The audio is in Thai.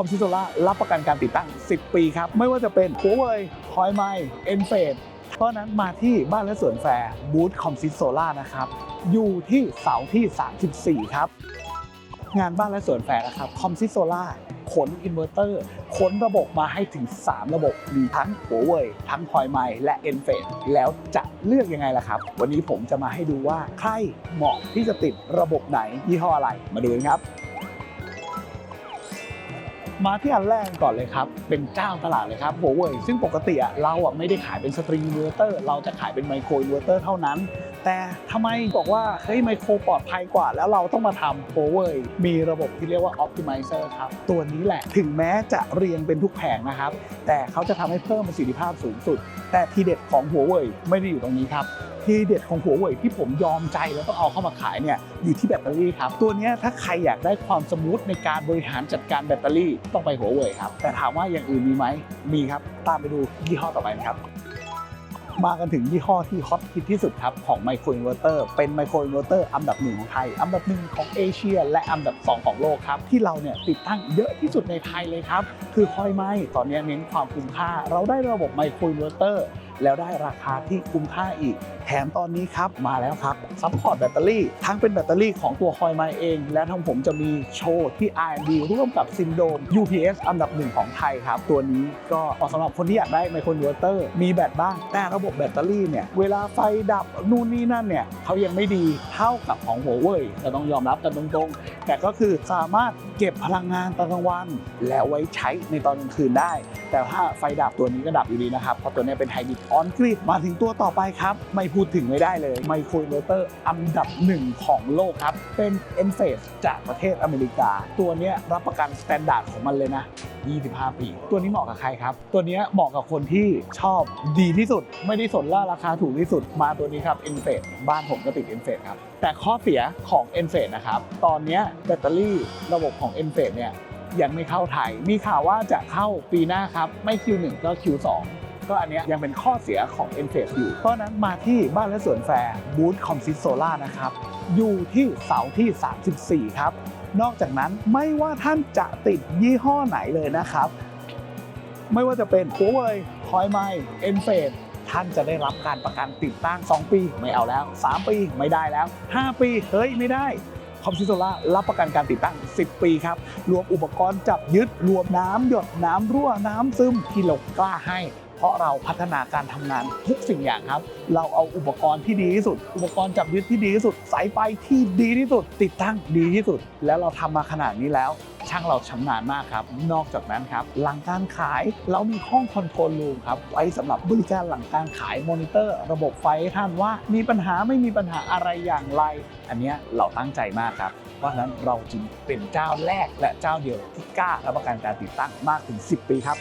คอมซิโซล่ารับประกันการติดตั้ง 10 ปีครับ ไม่ว่าจะเป็นหัวเว่ยฮอยไมเอ็นเฟดเพราะนั้นมาที่บ้านและสวนแฟร์บูธคอมซิโซล่านะครับ อยู่ที่เสาที่ 34 ครับ งานบ้านและสวนแฟร์นะครับคอมซิโซล่าขนอินเวอร์เตอร์ขนระบบมาให้ถึง 3 ระบบ มีทั้งหัวเว่ยทั้งพอยไมและ e n f a d แล้วจะเลือกยังไงล่ะครับ วันนี้ผมจะมาให้ดูว่าใครเหมาะที่จะติดระบบไหนยี่ห้ออะไรมาดูกันครับ มาที่อันแรกก่อนเลยครับ เป็นเจ้าตลาดเลยครับหัวเว่ยซึ่งปกติเราอะไม่ได้ขายเป็นสตริงอินเวอร์เตอร์ เราจะขายเป็นไมโครอินเวอร์เตอร์เท่านั้นแต่ทำไมบอกว่าเฮ้ยไมโครปลอดภัยกว่า แล้วเราต้องมาทำ Huawei มีระบบที่เรียกว่า Optimizer ครับ ตัวนี้แหละถึงแม้จะเรียงเป็นทุกแผงนะครับ แต่เขาจะทำให้เพิ่มประสิทธิภาพสูงสุด แต่ทีเด็ดของ Huawei ไม่ได้อยู่ตรงนี้ครับทีเด็ดของ Huawei ที่ผมยอมใจแล้วต้องเอาเข้ามาขายเนี่ยอยู่ที่แบตเตอรี่ครับ ตัวนี้ถ้าใครอยากได้ความสมูทในการบริหารจัดการแบตเตอรี่ต้องไป Huawei ครับ แต่ถามว่าอย่างอื่นมีไหมมีครับ ตามไปดูยี่ห้อต่อไปนะครับ มากันถึงยี่ห้อที่ฮอตฮิตที่สุดครับ ของไมโครอินเวอร์เตอร์เป็นไมโครอินเวอร์เตอร์อันดับหนึ่งของไทย อันดับหนึ่งของเอเชีย และอันดับ 2 ของโลกครับ ที่เราเนี่ยติดตั้งเยอะที่สุดในไทยเลยครับ คือคอยไมตอนนี้เน้นความคุ้มค่า เราได้ระบบไมโครอินเวอร์เตอร์ แล้วได้ราคาที่คุ้มค่าอีก แถมตอนนี้ครับมาแล้วครับซัพพอร์ตแบตเตอรี่ ทั้งเป็นแบตเตอรี่ของตัวคอยไมเอง และทางผมจะมีโชว์ที่ R&D ร่วมกับซินโดม UPS อันดับหนึ่งของไทยครับ ตัวนี้ก็เหมาะสำหรับคนที่อยากได้ไมโครอินเวอร์เตอร์มีแบตบ้าง แต่ระบบแบตเตอรี่เนี่ยเวลาไฟดับนู่นนี่นั่นเนี่ยเขายังไม่ดีเท่ากับของหัวเว่ยแต่ต้องยอมรับกันตรงๆ แต่ก็คือสามารถเก็บพลังงานตอนกลางวัน แล้วไว้ใช้ในตอนกลางคืนได้ แต่ถ้าไฟดับตัวนี้ก็ดับอยู่ดีนะครับ เพราะตัวนี้เป็นไฮบริดออนกริดมาถึงตัวต่อไปครับ ไม่พูดถึงไม่ได้เลยไมโครอินเวอร์เตอร์อันดับหนึ่งของโลกครับ เป็นเอ็นเฟสจากประเทศอเมริกา ตัวนี้รับประกันสแตนดาร์ดของมันเลยนะ 25 ปี ตัวนี้เหมาะกับใครครับ ตัวนี้เหมาะกับคนที่ชอบดีที่สุด ไม่ได้สนล่าราคาถูกที่สุด มาตัวนี้ครับ e n p h a s e บ้านผมก็ติด e n p h a s e ครับ แต่ข้อเสียของ e n p h a s e นะครับ ตอนนี้แบตเตอรี่ระบบของ e n p h a s e เนี่ยยังไม่เข้าไทย มีข่าวว่าจะเข้าปีหน้าครับ ไม่ Q1 ก็ Q2 ก็อันนี้ยังเป็นข้อเสียของ e n f a c e อยู่ เพราะฉะนั้นมาที่บ้านและสวนแฟร์บูธคอมซิสโซล่านะครับ อยู่ที่เสาที่ 34 ครับ นอกจากนั้นไม่ว่าท่านจะติดยี่ห้อไหนเลยนะครับ ไม่ว่าจะเป็น Huawei h o i m a i e n f a c e ท่านจะได้รับการประกันติดตั้ง 2 ปีไม่เอาแล้ว 3 ปีไม่ได้แล้ว 5 ปีเฮ้ยไม่ได้คอมซิโซล่ารับประกันการติดตั้ง 10 ปีครับ รวมอุปกรณ์จับยึด รวมน้ำหยดน้ำรั่วน้ำซึมที่เรากล้าให้ เพราะเราพัฒนาการทำงานทุกสิ่งอย่างครับ เราเอาอุปกรณ์ที่ดีที่สุด อุปกรณ์จับยึดที่ดีที่สุด สายไฟที่ดีที่สุด ติดตั้งดีที่สุด แล้วเราทำมาขนาดนี้แล้ว ช่างเราชำนาญมากครับ นอกจากนั้นครับ หลังการขายเรามีห้องคอนโทรลรูมครับไว้สำหรับบริการหลังการขายมอนิเตอร์ ระบบไฟให้ท่านว่ามีปัญหาไม่มีปัญหาอะไรอย่างไร อันนี้เราตั้งใจมากครับเพราะฉะนั้นเราจึงเป็นเจ้าแรกและเจ้าเดียวที่กล้ารับประกันการติดตั้งมากถึง 10 ปีครับ